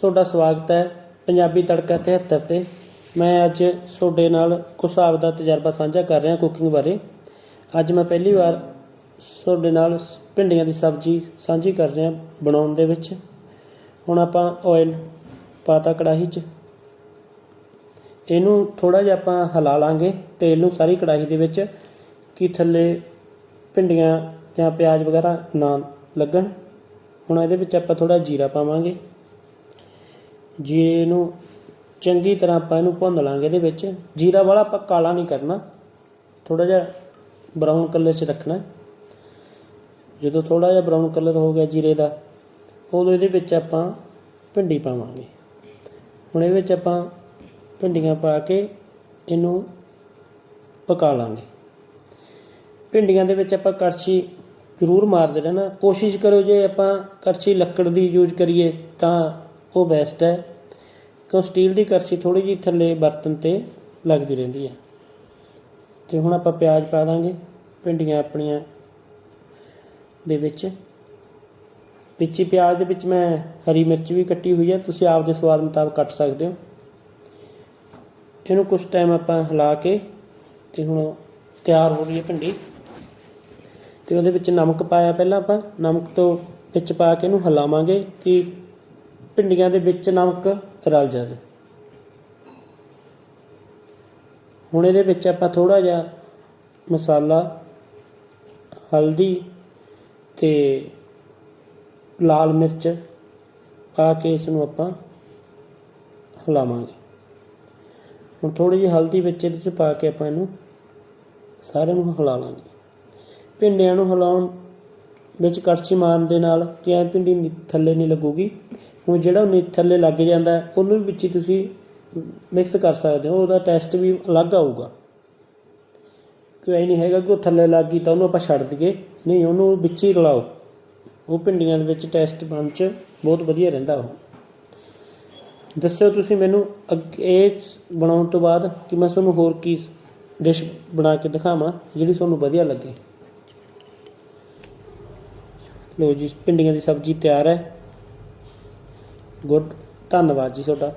ਤੁਹਾਡਾ ਸਵਾਗਤ ਹੈ ਪੰਜਾਬੀ ਤੜਕਾ 73 ਤੇ। ਮੈਂ ਅੱਜ ਤੁਹਾਡੇ ਨਾਲ ਕੁਝ ਹਿਸਾਬ ਦਾ ਤਜਰਬਾ ਸਾਂਝਾ ਕਰ ਰਿਹਾ ਕੁਕਿੰਗ ਬਾਰੇ। ਅੱਜ ਮੈਂ ਪਹਿਲੀ ਵਾਰ ਤੁਹਾਡੇ ਨਾਲ ਭਿੰਡੀਆਂ ਦੀ ਸਬਜ਼ੀ ਸਾਂਝੀ ਕਰ ਰਿਹਾ ਬਣਾਉਣ ਦੇ ਵਿੱਚ। ਹੁਣ ਆਪਾਂ ਆਇਲ ਪਾਤਾ ਕੜਾਹੀ 'ਚ। ਇਹਨੂੰ ਥੋੜਾ ਜਿਹਾ ਆਪਾਂ ਹਿਲਾ ਲਾਂਗੇ। ਤੇਲ ਨੂੰ ਸਾਰੀ ਕੜਾਹੀ ਦੇ ਵਿੱਚ। ਕਿ ਥੱਲੇ ਭਿੰਡੀਆਂ ਜਾਂ ਪਿਆਜ਼ ਵਗੈਰਾ ਨਾ ਲੱਗਣ। ਹੁਣ ਇਹਦੇ ਵਿੱਚ ਆਪਾਂ ਥੋੜਾ ਜੀਰਾ ਪਾਵਾਂਗੇ। ਜੀਰੇ ਨੂੰ ਚੰਗੀ ਤਰ੍ਹਾਂ ਆਪਾਂ ਇਹਨੂੰ ਭੁੰਨ ਲਾਂਗੇ ਇਹਦੇ ਵਿੱਚ। ਜੀਰਾ ਵਾਲਾ ਆਪਾਂ ਕਾਲਾ ਨਹੀਂ ਕਰਨਾ। ਥੋੜਾ ਜਿਹਾ ਬਰਾਊਨ ਕਲਰ 'ਚ ਰੱਖਣਾ। ਜਦੋਂ ਥੋੜਾ ਜਿਹਾ ਬਰਾਊਨ ਕਲਰ ਹੋ ਗਿਆ ਜੀਰੇ ਦਾ, ਉਦੋਂ ਇਹਦੇ ਵਿੱਚ ਆਪਾਂ ਭਿੰਡੀ ਪਾਵਾਂਗੇ। ਹੁਣ ਇਹਦੇ ਵਿੱਚ ਆਪਾਂ ਭਿੰਡੀਆਂ ਪਾ ਕੇ ਇਹਨੂੰ ਪਕਾ ਲਾਂਗੇ। ਭਿੰਡੀਆਂ ਦੇ ਵਿੱਚ ਆਪਾਂ ਕੜਛੀ ਜ਼ਰੂਰ ਮਾਰਦੇ ਰਹਿਣਾ। ਕੋਸ਼ਿਸ਼ ਕਰੋ ਜੇ ਆਪਾਂ ਕੜਛੀ ਲੱਕੜ ਦੀ ਯੂਜ਼ ਕਰੀਏ ਤਾਂ ਉਹ ਬੈਸਟ ਹੈ। ਕਿਉਂ? ਸਟੀਲ ਦੀ ਕੜਛੀ ਥੋੜੀ ਜਿਹੀ ਥੱਲੇ ਬਰਤਨ ਤੇ ਲੱਗਦੀ ਰਹਿੰਦੀ ਹੈ। ਤੇ ਹੁਣ ਆਪਾਂ ਪਿਆਜ਼ ਪਾ ਦਾਂਗੇ ਭਿੰਡੀਆਂ ਆਪਣੀਆਂ ਦੇ ਵਿੱਚ। ਵਿੱਚ ਹੀ ਪਿਆਜ਼ ਦੇ ਵਿੱਚ ਮੈਂ ਹਰੀ ਮਿਰਚ ਵੀ ਕੱਟੀ ਹੋਈ ਹੈ। ਤੁਸੀਂ ਆਪਦੇ ਸਵਾਦ ਮੁਤਾਬਕ ਕੱਟ ਸਕਦੇ ਹੋ। ਇਹਨੂੰ ਕੁਝ ਟਾਈਮ ਆਪਾਂ ਹਿਲਾ ਕੇ ਤੇ ਹੁਣ ਤਿਆਰ ਹੋ ਰਹੀ ਹੈ ਭਿੰਡੀ। ਤੇ ਉਹਦੇ ਵਿੱਚ ਨਮਕ ਪਾਇਆ ਪਹਿਲਾਂ ਆਪਾਂ, ਨਮਕ ਤੋਂ ਵਿੱਚ ਪਾ ਕੇ ਇਹਨੂੰ ਹਿਲਾਵਾਂਗੇ ਕਿ ਭਿੰਡੀਆਂ ਦੇ ਵਿੱਚ ਨਮਕ ਰਲ ਜਾਵੇ। ਹੁਣ ਇਹਦੇ ਵਿੱਚ ਆਪਾਂ ਥੋੜਾ ਜਿਹਾ ਮਸਾਲਾ, ਹਲਦੀ ਤੇ ਲਾਲ ਮਿਰਚ ਪਾ ਕੇ ਇਸ ਨੂੰ ਆਪਾਂ ਹਿਲਾਵਾਂਗੇ। ਹੁਣ ਥੋੜੀ ਜਿਹੀ ਹਲਦੀ ਵਿੱਚ ਇਹਦੇ ਚ ਪਾ ਕੇ ਆਪਾਂ ਇਹਨੂੰ ਸਾਰਿਆਂ ਨੂੰ ਹਿਲਾ ਲਾਂਗੇ। ਭਿੰਡਿਆਂ ਨੂੰ ਹਿਲਾਉਣ ਵਿੱਚ ਕੜਛੀ ਮਾਰਨ ਦੇ ਨਾਲ ਕਿ ਐ ਭਿੰਡੀ ਥੱਲੇ ਨਹੀਂ ਲੱਗੂਗੀ। ਹੁਣ ਜਿਹੜਾ ਉਹ ਨੀ- ਥੱਲੇ ਲੱਗ ਜਾਂਦਾ, ਉਹਨੂੰ ਵੀ ਵਿੱਚ ਹੀ ਤੁਸੀਂ ਮਿਕਸ ਕਰ ਸਕਦੇ ਹੋ, ਉਹਦਾ ਟੈਸਟ ਵੀ ਅਲੱਗ ਆਊਗਾ। ਕੋਈ ਐ ਨਹੀਂ ਹੈਗਾ ਕਿ ਉਹ ਥੱਲੇ ਲੱਗ ਗਈ ਤਾਂ ਉਹਨੂੰ ਆਪਾਂ ਛੱਡ ਦਈਏ। ਨਹੀਂ, ਉਹਨੂੰ ਵਿੱਚ ਹੀ ਰਲਾਓ। ਉਹ ਭਿੰਡੀਆਂ ਦੇ ਵਿੱਚ ਟੈਸਟ ਬਣ ਚ ਬਹੁਤ ਵਧੀਆ ਰਹਿੰਦਾ ਉਹ। ਦੱਸਿਓ ਤੁਸੀਂ ਮੈਨੂੰ ਅੱਗੇ ਇਹ ਬਣਾਉਣ ਤੋਂ ਬਾਅਦ ਕਿ ਮੈਂ ਤੁਹਾਨੂੰ ਹੋਰ ਕੀ ਡਿਸ਼ ਬਣਾ ਕੇ ਦਿਖਾਵਾਂ ਜਿਹੜੀ ਤੁਹਾਨੂੰ ਵਧੀਆ ਲੱਗੇ। ਲੋ ਜੀ ਭਿੰਡੀਆਂ ਦੀ ਸਬਜ਼ੀ ਤਿਆਰ ਹੈ। ਗੁੱਡ ਧੰਨਵਾਦ ਜੀ ਤੁਹਾਡਾ।